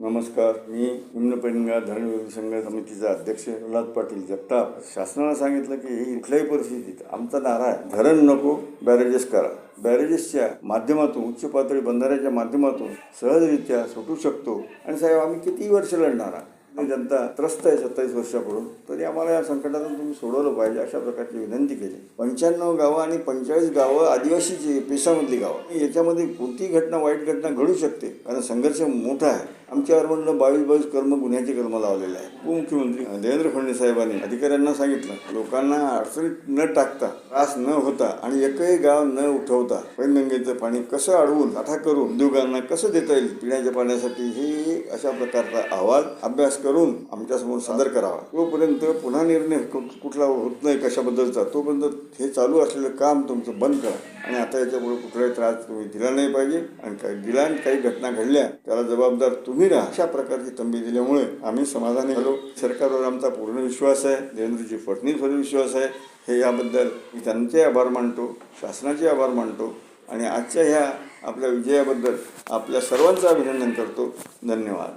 नमस्कार मी निम्नपैनगा धरण संघ समितीचा अध्यक्ष प्रल्हाद पाटील जगताप. शासनानं सांगितलं की ही कुठल्याही परिस्थितीत आमचा नारा आहे. धरण नको बॅरेजेस करा. बॅरेजेसच्या माध्यमातून उच्च पातळी बंधाऱ्याच्या माध्यमातून सहजरित्या सुटू शकतो. आणि साहेब आम्ही किती वर्ष लढणार आहे? जनता त्रस्त आहे सत्तावीस वर्षाकडून तरी आम्हाला या संकटातून तुम्ही सोडवलं पाहिजे अशा प्रकारची विनंती केली. पंच्याण्णव गावं आणि पंचेचाळीस गावं आदिवासीची पेशामधली गावं. याच्यामध्ये कोणती घटना वाईट घटना घडू शकते? कारण संघर्ष मोठा आहे. आमच्यावर म्हणलं बावीस बावीस कर्म गुन्ह्याचे कर्म लावलेले आहे उपमुख्यमंत्री. देवेंद्र फडणवीस साहेबांनी अधिकाऱ्यांना सांगितलं लोकांना अडचणीत न टाकता त्रास न होता आणि एकही गाव न उठवता पैनगंगेचं पाणी कसं अडवून साठा करून उद्योगांना कसं देता येईल पिण्याच्या पाण्यासाठी हे अशा प्रकारचा अहवाल अभ्यास करून आमच्यासमोर सादर करावा. तोपर्यंत पुन्हा निर्णय कुठला होत नाही कशाबद्दलचा. तोपर्यंत हे चालू असलेलं काम तुमचं बंद करा. आणि आता याच्यामुळे कुठलाही त्रास तुम्ही दिला नाही पाहिजे. आणि काही दिला आणि काही घटना घडल्या त्याला जबाबदार तुम्ही राहा. अशा प्रकारची तंबी दिल्यामुळे आम्ही समाधानी झालो. सरकारवर आमचा पूर्ण विश्वास आहे. देवेंद्रजी फडणवीसवर विश्वास आहे. हे याबद्दल मी त्यांचे आभार मानतो. शासनाचे आभार मानतो. आणि आजच्या ह्या आपल्या विजयाबद्दल आपल्या सर्वांचं अभिनंदन करतो. धन्यवाद.